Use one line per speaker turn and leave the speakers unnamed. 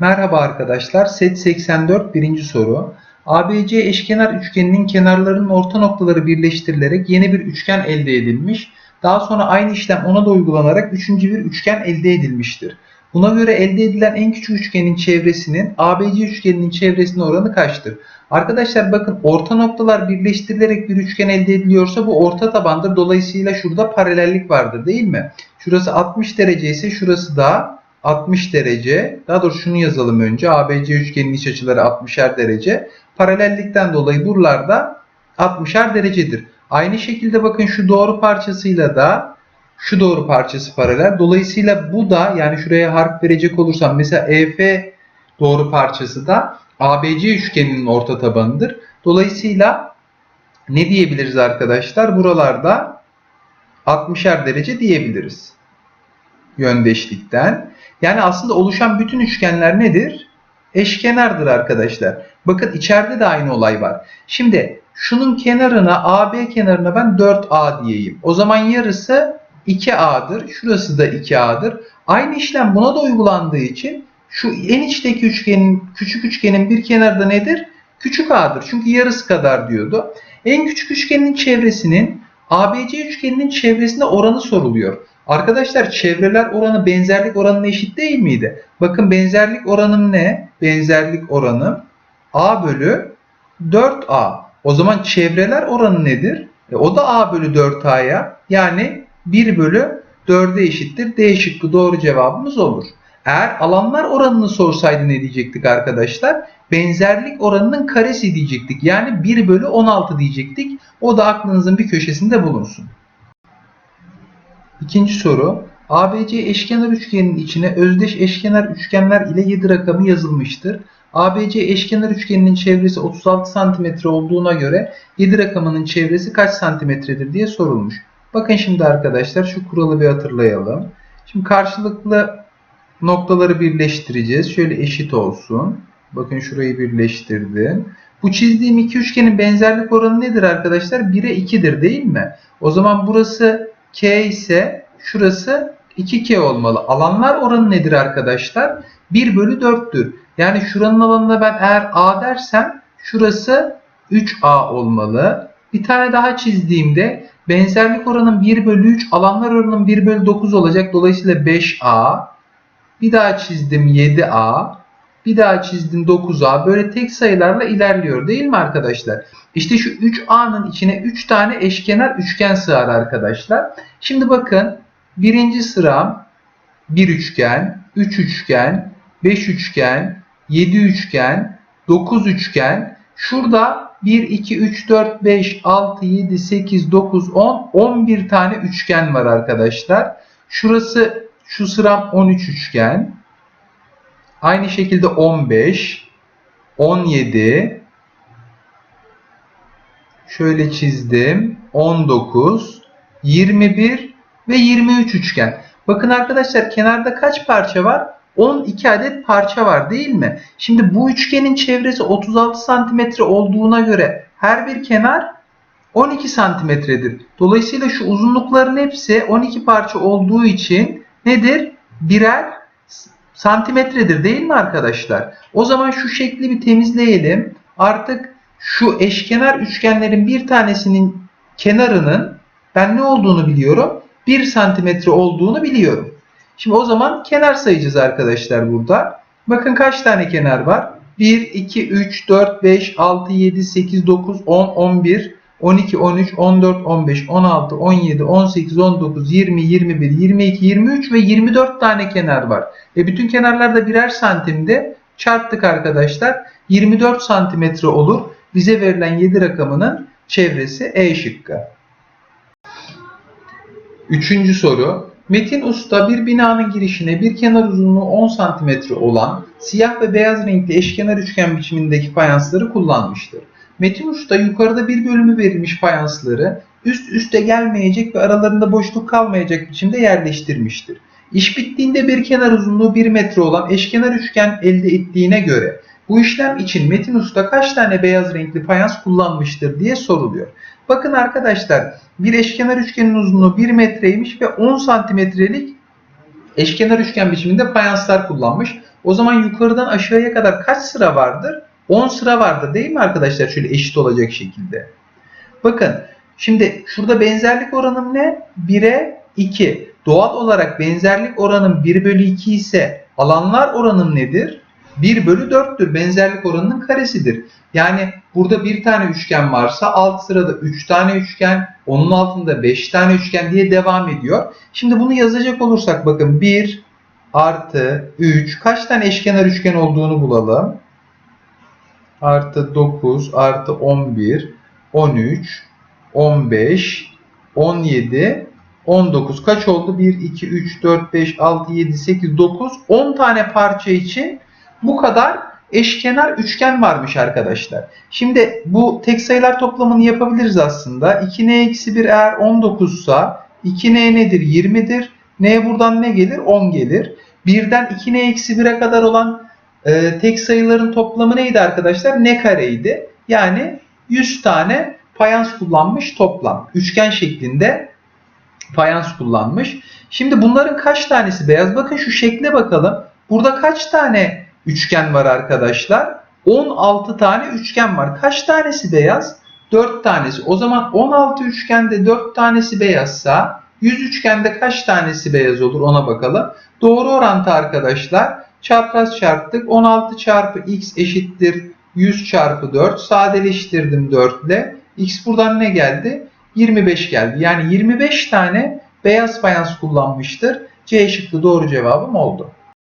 Merhaba arkadaşlar. Set 84 birinci soru. ABC eşkenar üçgeninin kenarlarının orta noktaları birleştirilerek yeni bir üçgen elde edilmiş. Daha sonra aynı işlem ona da uygulanarak üçüncü bir üçgen elde edilmiştir. Buna göre elde edilen en küçük üçgenin çevresinin ABC üçgeninin çevresine oranı kaçtır? Arkadaşlar bakın orta noktalar birleştirilerek bir üçgen elde ediliyorsa bu orta tabandır. Dolayısıyla şurada paralellik vardır değil mi? Şurası 60 derece ise şurası da 60 derece, daha doğrusu şunu yazalım önce. ABC üçgenin iç açıları 60'er derece. Paralellikten dolayı buralarda 60'er derecedir. Aynı şekilde bakın şu doğru parçasıyla da şu doğru parçası paralel. Dolayısıyla bu da yani şuraya harf verecek olursam mesela EF doğru parçası da ABC üçgeninin orta tabanıdır. Dolayısıyla ne diyebiliriz arkadaşlar? Buralarda 60'er derece diyebiliriz. Yöndeşlikten. Yani aslında oluşan bütün üçgenler nedir? Eşkenardır arkadaşlar. Bakın içeride de aynı olay var. Şimdi şunun kenarına AB kenarına ben 4A diyeyim. O zaman yarısı 2A'dır. Şurası da 2A'dır. Aynı işlem buna da uygulandığı için şu en içteki üçgenin küçük üçgenin bir kenarı da nedir? Küçük A'dır. Çünkü yarısı kadar diyordu. En küçük üçgenin çevresinin ABC üçgeninin çevresinde oranı soruluyor. Arkadaşlar çevreler oranı benzerlik oranına eşit değil miydi? Bakın benzerlik oranım ne? Benzerlik oranı A bölü 4A. O zaman çevreler oranı nedir? E, o da A bölü 4A'ya yani 1 bölü 4'e eşittir. D şıkkı doğru cevabımız olur. Eğer alanlar oranını sorsaydı ne diyecektik arkadaşlar? Benzerlik oranının karesi diyecektik. Yani 1 bölü 16 diyecektik. O da aklınızın bir köşesinde bulunsun. İkinci soru. ABC eşkenar üçgenin içine özdeş eşkenar üçgenler ile 7 rakamı yazılmıştır. ABC eşkenar üçgeninin çevresi 36 cm olduğuna göre 7 rakamının çevresi kaç santimetredir diye sorulmuş. Bakın şimdi arkadaşlar şu kuralı bir hatırlayalım. Şimdi karşılıklı noktaları birleştireceğiz. Şöyle eşit olsun. Bakın şurayı birleştirdim. Bu çizdiğim iki üçgenin benzerlik oranı nedir arkadaşlar? 1'e 2'dir değil mi? O zaman burası K ise şurası 2K olmalı. Alanlar oranı nedir arkadaşlar? 1 bölü 4'tür. Yani şuranın alanına ben eğer A dersem şurası 3A olmalı. Bir tane daha çizdiğimde benzerlik oranın 1 bölü 3 alanlar oranının 1 bölü 9 olacak. Dolayısıyla 5A. Bir daha çizdim 7A. Bir daha çizdim 9A. Böyle tek sayılarla ilerliyor değil mi arkadaşlar? İşte şu 3A'nın içine 3 tane eşkenar üçgen sığar arkadaşlar. Şimdi bakın birinci sıram 1 üçgen, 3 üçgen, 5 üçgen, 7 üçgen, 9 üçgen. Şurada 1, 2, 3, 4, 5, 6, 7, 8, 9, 10, 11 tane üçgen var arkadaşlar. Şurası şu sıram 13 üçgen. Aynı şekilde 15, 17, şöyle çizdim, 19, 21 ve 23 üçgen. Bakın arkadaşlar kenarda kaç parça var? 12 adet parça var değil mi? Şimdi bu üçgenin çevresi 36 santimetre olduğuna göre her bir kenar 12 santimetredir. Dolayısıyla şu uzunlukların hepsi 12 parça olduğu için nedir? Birer santimetredir değil mi arkadaşlar? O zaman şu şekli bir temizleyelim. Artık şu eşkenar üçgenlerin bir tanesinin kenarının ben ne olduğunu biliyorum. 1 santimetre olduğunu biliyorum. Şimdi o zaman kenar sayacağız arkadaşlar burada. Bakın kaç tane kenar var? 1, 2, 3, 4, 5, 6, 7, 8, 9, 10, 11, 12, 13, 14, 15, 16, 17, 18, 19, 20, 21, 22, 23 ve 24 tane kenar var. E bütün kenarlar da birer santimde çarptık arkadaşlar. 24 santimetre olur. Bize verilen 7 rakamının çevresi E şıkkı. Üçüncü soru. Metin Usta bir binanın girişine bir kenar uzunluğu 10 santimetre olan siyah ve beyaz renkli eşkenar üçgen biçimindeki fayansları kullanmıştır. Metin Usta yukarıda bir bölümü verilmiş fayansları üst üste gelmeyecek ve aralarında boşluk kalmayacak biçimde yerleştirmiştir. İş bittiğinde bir kenar uzunluğu 1 metre olan eşkenar üçgen elde ettiğine göre bu işlem için Metin Usta kaç tane beyaz renkli fayans kullanmıştır diye soruluyor. Bakın arkadaşlar bir eşkenar üçgenin uzunluğu 1 metreymiş ve 10 santimetrelik eşkenar üçgen biçiminde fayanslar kullanmış. O zaman yukarıdan aşağıya kadar kaç sıra vardır? 10 sıra vardı değil mi arkadaşlar? Şöyle eşit olacak şekilde. Bakın şimdi şurada benzerlik oranım ne? 1'e 2. Doğal olarak benzerlik oranım 1 bölü 2 ise alanlar oranım nedir? 1 bölü 4'tür. Benzerlik oranının karesidir. Yani burada bir tane üçgen varsa alt sırada 3 tane üçgen, onun altında 5 tane üçgen diye devam ediyor. Şimdi bunu yazacak olursak bakın 1 artı 3 kaç tane eşkenar üçgen olduğunu bulalım artı 9 artı 11 13 15 17 19 kaç oldu? 1 2 3 4 5 6 7 8 9 10 tane parça için bu kadar eşkenar üçgen varmış arkadaşlar. Şimdi bu tek sayılar toplamını yapabiliriz aslında. 2n-1 eğer 19 sa 2n nedir? 20'dir. n buradan ne gelir? 10 gelir. 1'den 2n-1'e kadar olan e, tek sayıların toplamı neydi arkadaşlar? Ne kareydi? Yani 100 tane fayans kullanmış toplam. Üçgen şeklinde fayans kullanmış. Şimdi bunların kaç tanesi beyaz? Bakın şu şekle bakalım. Burada kaç tane üçgen var arkadaşlar? 16 tane üçgen var. Kaç tanesi beyaz? 4 tanesi. O zaman 16 üçgende 4 tanesi beyazsa 100 üçgende kaç tanesi beyaz olur ona bakalım. Doğru orantı arkadaşlar Çapraz çarptık. 16 çarpı x eşittir 100 çarpı 4. Sadeleştirdim 4 ile. X buradan ne geldi? 25 geldi. Yani 25 tane beyaz fayans kullanmıştır. C şıklı doğru cevabım oldu.